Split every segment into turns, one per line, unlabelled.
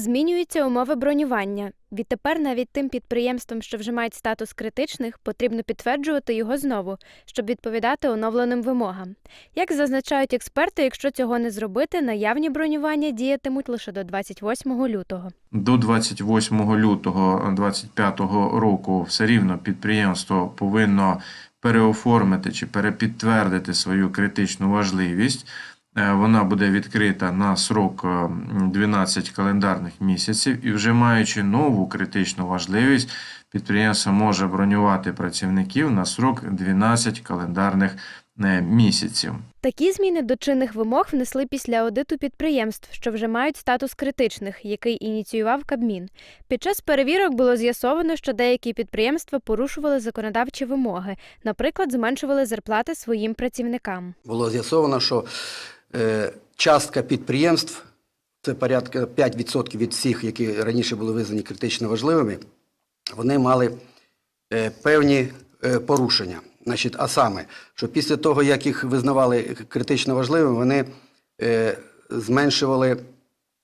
Змінюються умови бронювання. Відтепер навіть тим підприємствам, що вже мають статус критичних, потрібно підтверджувати його знову, щоб відповідати оновленим вимогам. Як зазначають експерти, якщо цього не зробити, наявні бронювання діятимуть лише до 28 лютого.
До 28 лютого 2025 року все рівно підприємство повинно переоформити чи перепідтвердити свою критичну важливість. Е, Вона буде відкрита на срок е, 12 календарних місяців, і вже маючи нову критичну важливість, підприємство може бронювати працівників на срок 12 календарних е, місяців.
Такі зміни до чинних вимог внесли після аудиту підприємств, що вже мають статус критичних, який ініціював Кабмін. Під час перевірок було з'ясовано, що деякі підприємства порушували законодавчі вимоги, наприклад, зменшували зарплати своїм працівникам.
було з'ясовано, що е, частка підприємств, це порядка 5% від всіх, які раніше були визнані критично важливими, вони мали е, певні е, порушення. Значить, а саме, що після того, як їх визнавали критично важливими, вони е, зменшували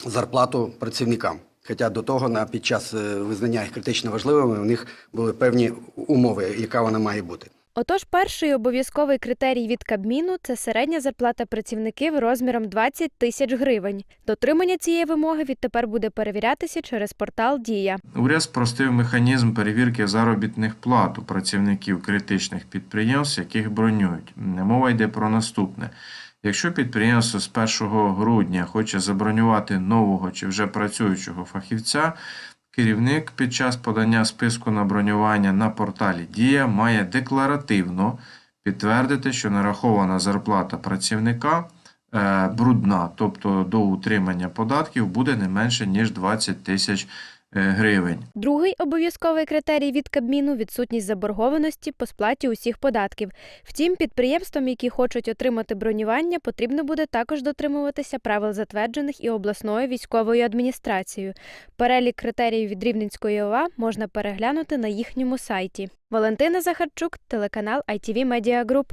зарплату працівникам. Хоча до того, на, під час визнання їх критично важливими, у них були певні умови, яка вона має бути.
Отож, перший обов'язковий критерій від Кабміну це середня зарплата працівників розміром 20 тисяч гривень. Дотримання цієї вимоги відтепер буде перевірятися через портал Дія.
Уряд спростив механізм перевірки заробітних плат у працівників критичних підприємств, яких бронюють. Мова йде про наступне. Якщо підприємство з 1 грудня хоче забронювати нового чи вже працюючого фахівця, керівник під час подання списку на бронювання на порталі Дія має декларативно підтвердити, що нарахована зарплата працівника е, брудна, тобто до утримання податків буде не менше ніж 20 тисяч е, гривень.
Другий обов'язковий критерій від Кабміну відсутність заборгованості по сплаті усіх податків. Втім, підприємствам, які хочуть отримати бронювання, потрібно буде також дотримуватися правил затверджених і обласною військовою адміністрацією. Перелік критеріїв від Рівненської ОВА можна переглянути на їхньому сайті. Валентина Захарчук, телеканал ITV Media Group.